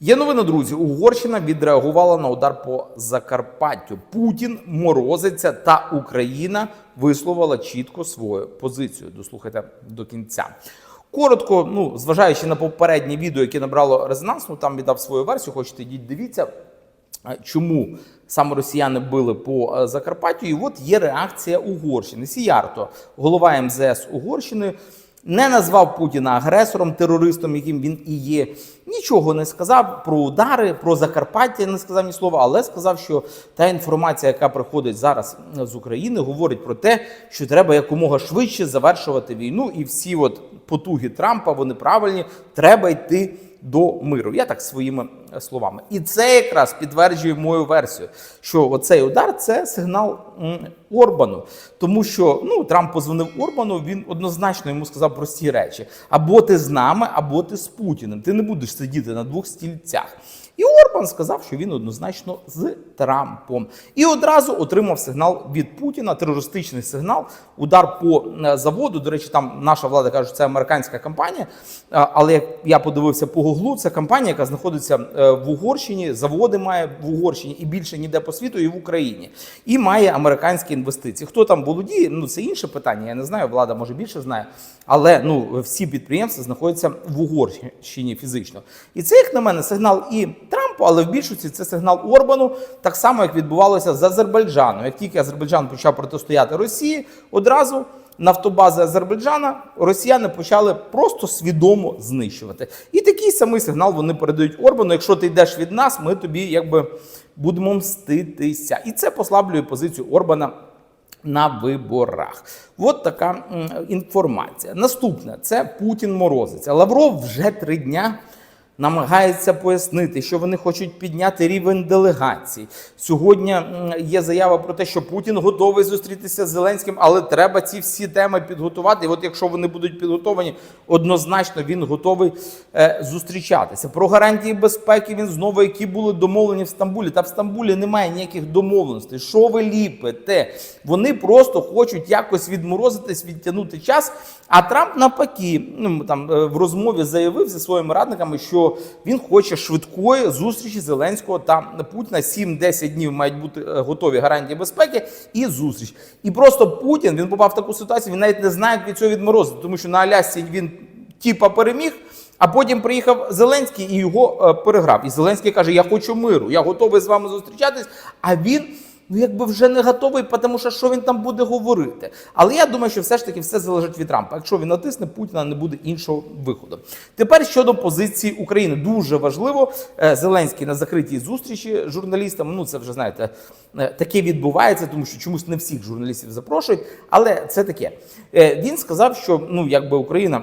Є новина, друзі. Угорщина відреагувала на удар по Закарпаттю. Путін морозиться, та Україна висловила чітко свою позицію. Дослухайте до кінця. Коротко, ну зважаючи на попереднє відео, яке набрало резонанс, ну там віддав свою версію. Хочете йдіть, дивіться. Чому саме росіяни били по е, Закарпаттю? І от є реакція Угорщини. Сіярто, голова МЗС Угорщини, не назвав Путіна агресором, терористом, яким він і є. Нічого не сказав про удари, про Закарпаття не сказав ні слова, але сказав, що та інформація, яка приходить зараз з України, говорить про те, що треба якомога швидше завершувати війну, і всі от потуги Трампа вони правильні. Треба йти до миру. Я так своїми е, словами. І це якраз підтверджує мою версію, що оцей удар це сигнал Орбану. Тому що ну, Трамп позвонив Орбану, він однозначно йому сказав прості речі: або ти з нами, або ти з Путіним. Ти не будеш сидіти на двох стільцях. І Орбан сказав, що він однозначно з Трампом. І одразу отримав сигнал від Путіна, терористичний сигнал, удар по е, заводу. До речі, там наша влада каже, що це американська компанія. Але як я подивився по гуглу, це компанія, яка знаходиться е, в Угорщині, заводи має в Угорщині і більше ніде по світу, і в Україні. І має американські інвестиції. Хто там володіє? Ну це інше питання. Я не знаю, влада може більше знає. Але ну всі підприємства знаходяться в Угорщині фізично. І це, як на мене, сигнал і Трампу, але в більшості це сигнал Орбану, так само як відбувалося з Азербайджаном. Як тільки Азербайджан почав протистояти Росії, одразу нафтобази Азербайджана росіяни почали просто свідомо знищувати. І такий самий сигнал вони передають Орбану. Якщо ти йдеш від нас, ми тобі якби будемо мститися. І це послаблює позицію Орбана. На виборах, от така інформація. Наступне це Путін морозиться. Лавров вже три дня намагається пояснити, що вони хочуть підняти рівень делегацій. Сьогодні є заява про те, що Путін готовий зустрітися з Зеленським, але треба ці всі теми підготувати. І от якщо вони будуть підготовані, однозначно він готовий е, зустрічатися. Про гарантії безпеки він знову, які були домовлені в Стамбулі. Та в Стамбулі немає ніяких домовленостей. Що ви ліпите? Вони просто хочуть якось відморозитись, відтягнути час. А Трамп навпаки, ну там е, в розмові заявив зі своїми радниками, що він хоче швидкої зустрічі Зеленського та Путіна. 7-10 днів мають бути е, готові гарантії безпеки і зустріч. І просто Путін він попав в таку ситуацію. Він навіть не знає, як від цього відморозити, тому що на Алясці він типа переміг. А потім приїхав Зеленський і його е, переграв. І Зеленський каже: Я хочу миру, я готовий з вами зустрічатись. А він ну якби вже не готовий, тому що що він там буде говорити. Але я думаю, що все ж таки все залежить від Трампа. Якщо він натисне, Путіна не буде іншого виходу. Тепер щодо позиції України, дуже важливо. е, Зеленський на закритій зустрічі з журналістами. Ну це вже знаєте, е, таке відбувається, тому що чомусь не всіх журналістів запрошують. Але це таке. Е, Він сказав, що ну якби Україна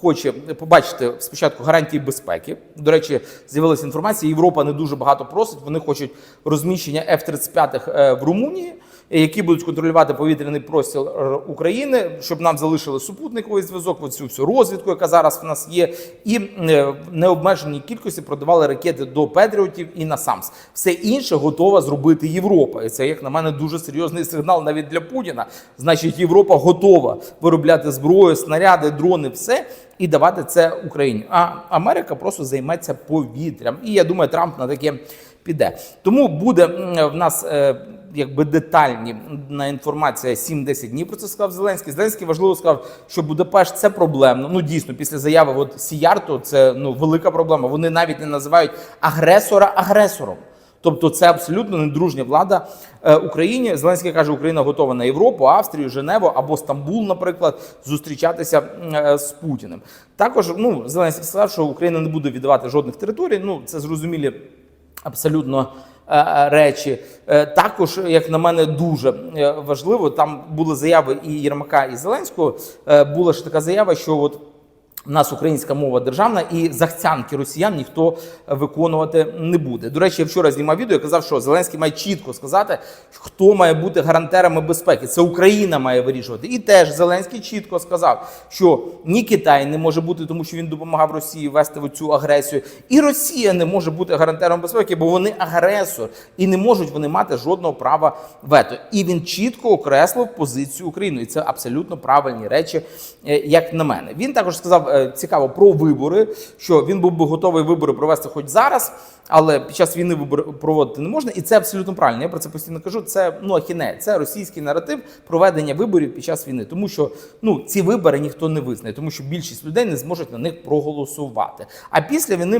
хоче побачити спочатку гарантії безпеки. До речі, з'явилася інформація. Європа не дуже багато просить. Вони хочуть розміщення F-35 е, в Румунії, які будуть контролювати повітряний простір е, України, щоб нам залишили супутниковий зв'язок, оцю всю розвідку, яка зараз в нас є, і е, в необмеженій кількості продавали ракети до Петріотів і на САМС. Все інше готова зробити Європа. І це, як на мене, дуже серйозний сигнал навіть для Путіна. Значить, Європа готова виробляти зброю, снаряди, дрони, все. І давати це Україні. А Америка просто займеться повітрям. І я думаю, Трамп на таке піде. Тому буде в нас е, якби детальні на інформація 7-10 днів. Про це сказав Зеленський. Зеленський важливо сказав, що Будапешт це проблемно. Ну дійсно, після заяви от Сіярто це ну велика проблема. Вони навіть не називають агресора агресором. Тобто це абсолютно недружня влада е, Україні. Зеленський каже, Україна готова на Європу, Австрію, Женеву або Стамбул, наприклад, зустрічатися е, з Путіним. Також ну Зеленський сказав, що Україна не буде віддавати жодних територій. Ну це зрозумілі абсолютно е, е, речі. Е, Також, як на мене, дуже важливо. Там були заяви і Єрмака, і Зеленського. Була ж така заява, що от. У нас українська мова державна, і захцянки росіян ніхто виконувати не буде. До речі, я вчора знімав відео. Я казав, що Зеленський має чітко сказати, хто має бути гарантерами безпеки. Це Україна має вирішувати. І теж Зеленський чітко сказав, що ні Китай не може бути, тому що він допомагав Росії вести в цю агресію, і Росія не може бути гарантером безпеки, бо вони агресор і не можуть вони мати жодного права вето. І він чітко окреслив позицію України. І це абсолютно правильні речі, е, як на мене. Він також сказав е, цікаво про вибори, що він був би готовий вибори провести хоч зараз, але під час війни вибори проводити не можна, і це абсолютно правильно. Я про це постійно кажу. Це ну ахіне, це російський наратив проведення виборів під час війни, тому що ну ці вибори ніхто не визнає, тому що більшість людей не зможуть на них проголосувати. А після війни,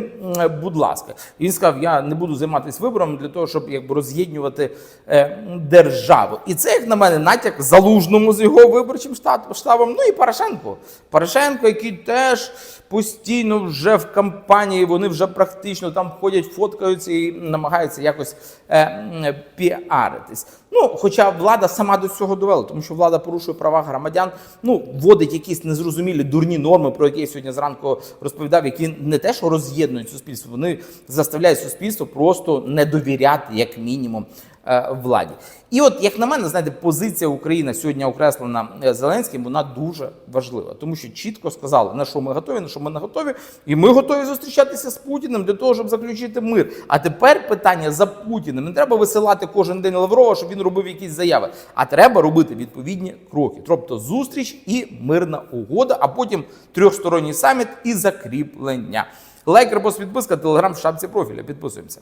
будь ласка, він сказав: я не буду займатися виборами для того, щоб якби роз'єднювати е, державу. І це, як на мене, натяк залужному з його виборчим штабом. Ну і Порошенко. Порошенко, який теж pés постійно вже в кампанії, вони вже практично там ходять, фоткаються і намагаються якось е, піаритись. Ну, хоча влада сама до цього довела, тому що влада порушує права громадян, ну вводить якісь незрозумілі дурні норми, про які я сьогодні зранку розповідав, які не те, що роз'єднують суспільство, вони заставляють суспільство просто не довіряти, як мінімум, е, владі. І от, як на мене, знаєте, позиція України сьогодні окреслена е, Зеленським, вона дуже важлива, тому що чітко сказали, на що ми готові, на що ми не готові, і ми готові зустрічатися з Путіним для того, щоб заключити мир. А тепер питання за Путіним. Не треба висилати кожен день Лаврова, щоб він робив якісь заяви, а треба робити відповідні кроки. Тобто зустріч і мирна угода, а потім трьохсторонній саміт і закріплення. Лайк, репост, підписка, телеграм в шапці профіля. Підписуємося.